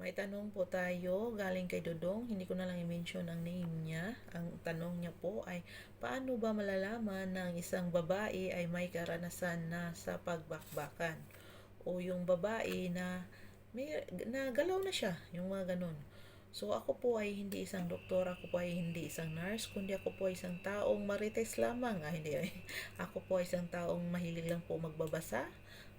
May tanong po tayo galing kay Dodong. Hindi ko na lang i-mention ang name niya. Ang tanong niya po ay, paano ba malalaman na ang isang babae ay may karanasan na sa pagbakbakan? O yung babae na may nagalaw na siya, yung mga ganun. So ako po ay hindi isang doktor, ako po ay hindi isang nurse, kundi ako po ay isang taong marites lamang. Ah, hindi. Ako po ay isang taong mahilig lang po magbabasa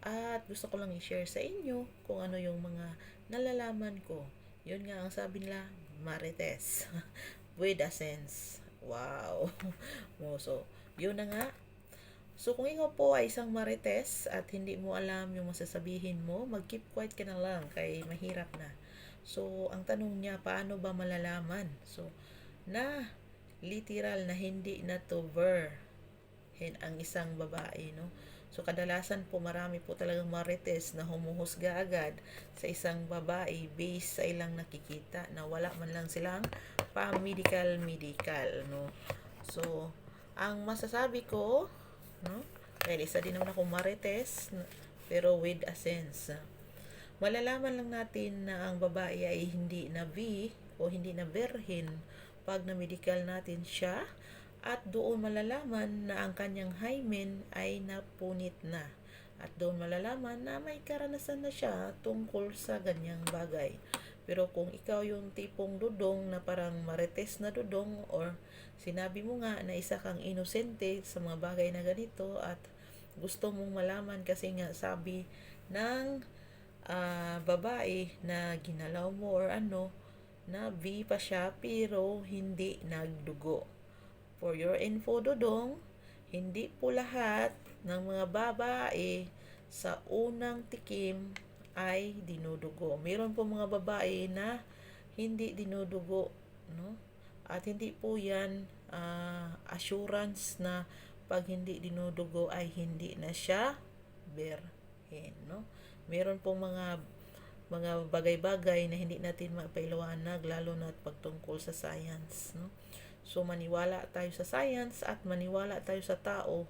at gusto ko lang i-share sa inyo kung ano yung mga nalalaman ko. Yun nga ang sabi nila, marites. With a sense. Wow. So, yun na nga. So, kung ikaw po ay isang marites at hindi mo alam yung masasabihin mo, mag-keep quiet ka na lang kay mahirap na. So, ang tanong niya, paano ba malalaman? So, na literal na hindi na to ver ang isang babae, no? So, kadalasan po marami po talagang marites na humuhusga agad sa isang babae based sa ilang nakikita na wala man lang silang pa-medical-medical, no? So, ang masasabi ko, no? Dahil isa din naman ako marites, pero with a sense. Malalaman lang natin na ang babae ay hindi na V o hindi na berhin pag na-medical natin siya at doon malalaman na ang kanyang hymen ay napunit na. At doon malalaman na may karanasan na siya tungkol sa ganyang bagay. Pero kung ikaw yung tipong dudong na parang marites na dudong or sinabi mo nga na isa kang inosente sa mga bagay na ganito at gusto mong malaman kasi nga sabi ng uh, babae na ginalaw mo or ano na V pa siya pero hindi nagdugo. For your info dudong, hindi po lahat ng mga babae sa unang tikim ay dinudugo. Meron po mga babae na hindi dinudugo, no? At hindi po 'yan uh, assurance na pag hindi dinudugo ay hindi na siya berhen, no? Meron po mga mga bagay-bagay na hindi natin mapailawanag lalo na pagtungkol sa science, no? So maniwala tayo sa science at maniwala tayo sa tao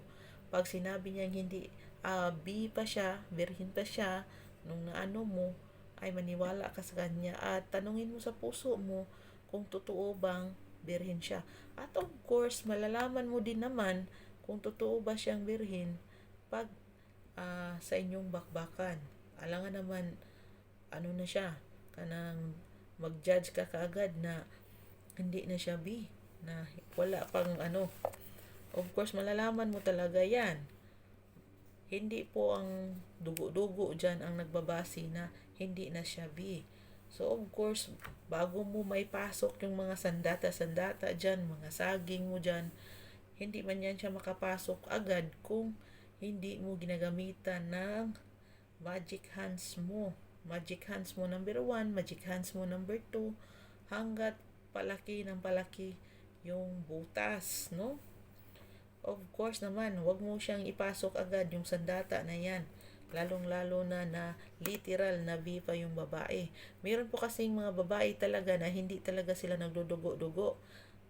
pag sinabi niya hindi uh, B pa siya, berhin pa siya, nung naano mo, ay maniwala ka sa kanya at tanungin mo sa puso mo kung totoo bang birhin siya. At of course, malalaman mo din naman kung totoo ba siyang birhin pag uh, sa inyong bakbakan. Alangan naman, ano na siya, kanang mag-judge ka kaagad na hindi na siya B, na wala pang ano. Of course, malalaman mo talaga yan hindi po ang dugo-dugo dyan ang nagbabasi na hindi na siya B. So, of course, bago mo may pasok yung mga sandata-sandata dyan, mga saging mo dyan, hindi man yan siya makapasok agad kung hindi mo ginagamitan ng magic hands mo. Magic hands mo number 1, magic hands mo number 2, hanggat palaki ng palaki yung butas, no? Of course naman, wag mo siyang ipasok agad yung sandata na yan. Lalong-lalo na na literal na B yung babae. Meron po kasing mga babae talaga na hindi talaga sila nagdudugo-dugo.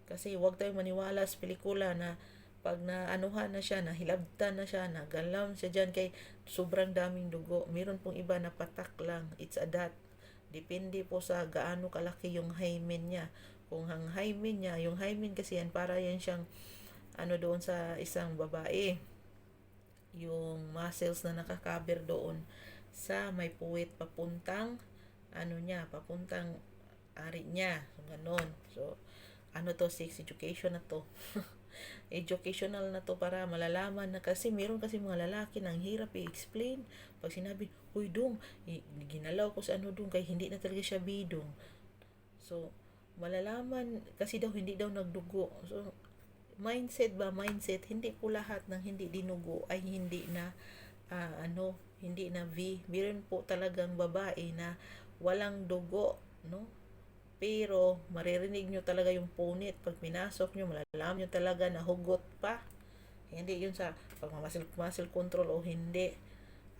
Kasi wag tayong maniwala sa pelikula na pag naanuhan na siya, nahilabtan na siya, nagalam siya dyan kay sobrang daming dugo. Meron pong iba na patak lang. It's a dot. Depende po sa gaano kalaki yung hymen niya. Kung ang hymen niya, yung hymen kasi yan, para yan siyang ano doon sa isang babae. Yung muscles na nakakaber doon sa may puwit papuntang ano niya papuntang ari niya. So ganon. So ano to sex education na to. Educational na to para malalaman na kasi meron kasi mga lalaki nang hirap i-explain. Pag sinabi huy dong ginalaw ko sa ano dong kay hindi na talaga siya bidong. So malalaman kasi daw hindi daw nagdugo. So mindset ba mindset hindi po lahat ng hindi dinugo ay hindi na uh, ano hindi na V. Meron po talagang babae na walang dugo no? Pero maririnig nyo talaga yung punit. Pag pinasok nyo malalaman nyo talaga na hugot pa. Hindi yun sa pagmamasil muscle control o hindi.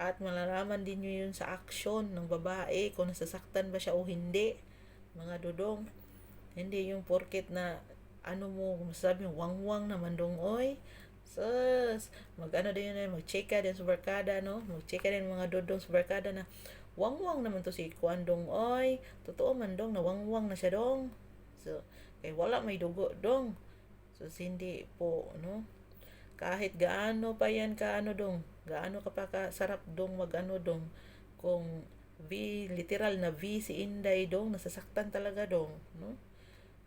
At malalaman din nyo yun sa action ng babae kung nasasaktan ba siya o hindi. Mga dudong hindi yung porket na ano mo, masasabi mo, wang-wang naman dong, oy. Sus, mag ano din yun, mag-check ka din sa barkada, no? Mag-check ka din mga dodong sa barkada na, wangwang naman to si Kuan dong oy. Totoo man dong nawangwang na siya dong. So kay wala may dugo dong. So hindi po no? Kahit gaano pa yan kaano dong gaano ka pa kasarap dong magano dong kung V literal na V si Inday dong nasasaktan talaga dong no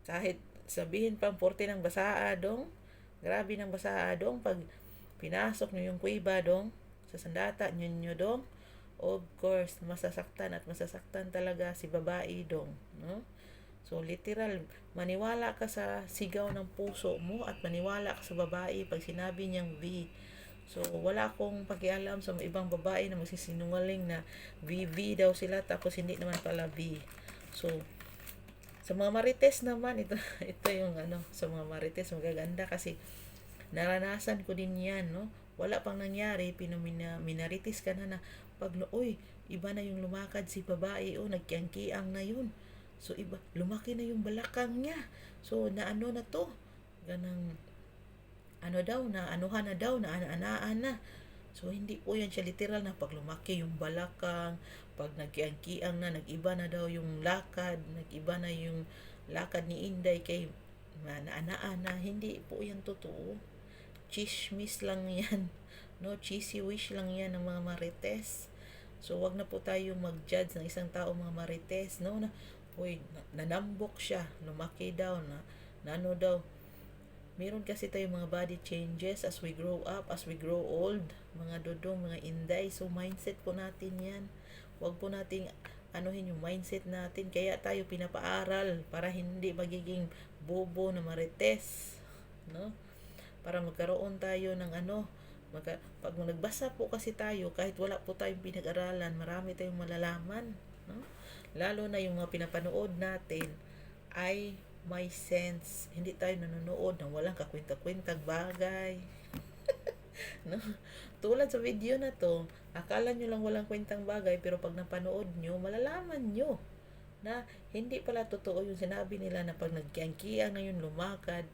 kahit sabihin pang porte ng basaa dong. Grabe ng basaa dong. Pag pinasok niyo yung kuiba dong sa sandata nyo nyo dong. Of course masasaktan at masasaktan talaga si babae dong no? So literal maniwala ka sa sigaw ng puso mo at maniwala ka sa babae pag sinabi niyang V. So, wala akong pakialam sa ibang babae na magsisinungaling na VV daw sila tapos hindi naman pala V. So, sa mga marites naman, ito, ito yung ano, sa mga marites, magaganda kasi naranasan ko din yan, no? Wala pang nangyari, pinamina, minaritis ka na na, pag, uy, iba na yung lumakad si babae, oh, nagkiyangkiang na yun. So, iba, lumaki na yung balakang niya. So, naano na to? Ganang, ano daw, na anuhan na daw, na ana-anaan na. So, hindi po yan siya literal na pag lumaki yung balakang, pag nagkiang-kiang na, nag-iba na daw yung lakad, nag-iba na yung lakad ni Inday kay na-anaan na. Hindi po yan totoo. Chismis lang yan. No, cheesy wish lang yan ng mga marites. So, wag na po tayo mag-judge ng isang tao mga marites. No, na, uy, nanambok siya, lumaki daw, na, na ano daw, meron kasi tayong mga body changes as we grow up, as we grow old, mga dodong, mga inday. So, mindset po natin yan. Huwag po nating anuhin yung mindset natin. Kaya tayo pinapaaral para hindi magiging bobo na marites. No? Para magkaroon tayo ng ano, magka, pag nagbasa po kasi tayo, kahit wala po tayong pinag-aralan, marami tayong malalaman. No? Lalo na yung mga pinapanood natin ay may sense. Hindi tayo nanonood ng walang kakwenta-kwentang bagay. no? Tulad sa video na to, akala nyo lang walang kwentang bagay, pero pag napanood nyo, malalaman nyo na hindi pala totoo yung sinabi nila na pag nagkiangkiang na yung lumakad,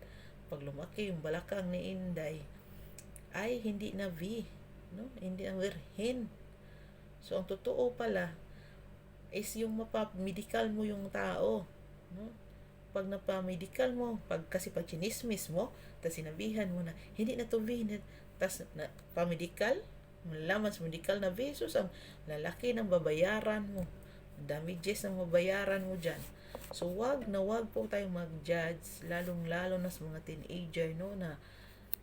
pag lumaki yung balakang ni Inday, ay hindi na V. No? Hindi na virhin. So, ang totoo pala is yung mapamedical mo yung tao. No? pag napamedical mo, pag kasi pag chinismis mo, tapos sinabihan mo na, hindi na to V, tapos na, pamedical, malaman sa medical na versus ang lalaki ng babayaran mo, damages ng babayaran mo dyan. So, wag na wag po tayong mag-judge, lalong-lalo na sa mga teenager, no, na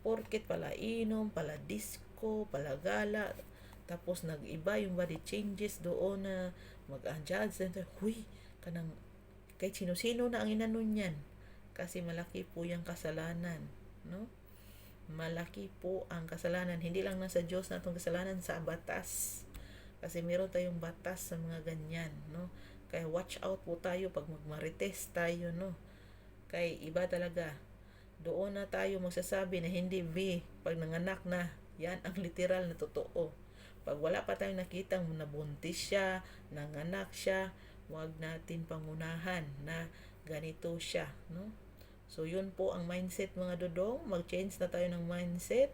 porket pala inom, pala disco, pala gala, tapos nag-iba yung body changes doon na mag-judge, huy, kanang kahit sino-sino na ang inanon niyan. Kasi malaki po yung kasalanan. No? Malaki po ang kasalanan. Hindi lang nasa Diyos na itong kasalanan sa batas. Kasi meron tayong batas sa mga ganyan. No? Kaya watch out po tayo pag magmarites tayo. No? Kaya iba talaga. Doon na tayo magsasabi na hindi V. Pag nanganak na, yan ang literal na totoo. Pag wala pa tayong nakitang nabuntis siya, nanganak siya, wag natin pangunahan na ganito siya, no? So, yun po ang mindset mga dodong. Mag-change na tayo ng mindset.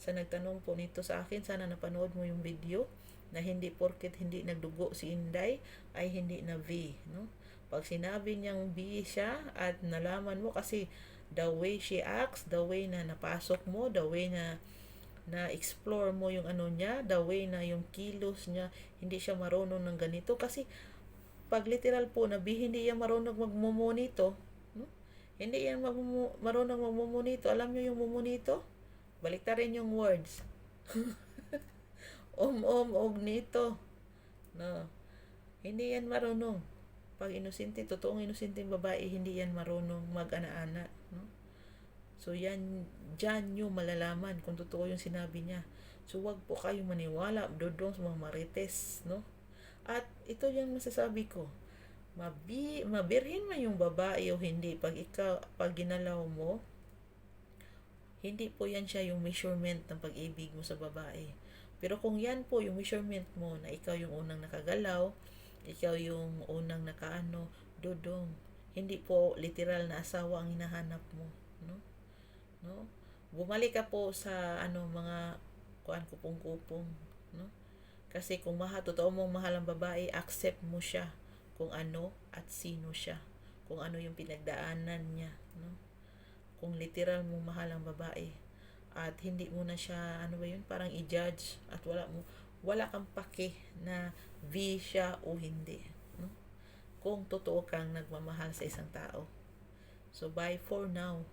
Sa nagtanong po nito sa akin, sana napanood mo yung video na hindi porket hindi nagdugo si Inday ay hindi na V, no? Pag sinabi niyang V siya at nalaman mo kasi the way she acts, the way na napasok mo, the way na na explore mo yung ano niya, the way na yung kilos niya, hindi siya marunong ng ganito kasi pag literal po na B, hindi yan marunong magmumunito. Hindi yan magmumu- marunong magmumunito. Alam nyo yung mumunito? Balik rin yung words. om, om, og nito. No. Hindi yan marunong. Pag inosente, totoong inosenteng babae, hindi yan marunong mag-ana-ana. No? So, yan, dyan nyo malalaman kung totoo yung sinabi niya. So, wag po kayong maniwala, dodong sa mga marites, no? At ito yung masasabi ko. Mabi, mabirhin man yung babae o hindi pag ikaw pag ginalaw mo hindi po yan siya yung measurement ng pag-ibig mo sa babae. Pero kung yan po yung measurement mo na ikaw yung unang nakagalaw, ikaw yung unang nakaano, dodong. Hindi po literal na asawa ang hinahanap mo, no? No? Bumalik ka po sa ano mga kuan kupong-kupong, no? Kasi kung maha, totoo mong mahal ang babae, accept mo siya kung ano at sino siya. Kung ano yung pinagdaanan niya. No? Kung literal mo mahal ang babae. At hindi mo na siya, ano ba yun, parang i-judge. At wala mo, wala kang pake na V siya o hindi. No? Kung totoo kang nagmamahal sa isang tao. So, bye for now.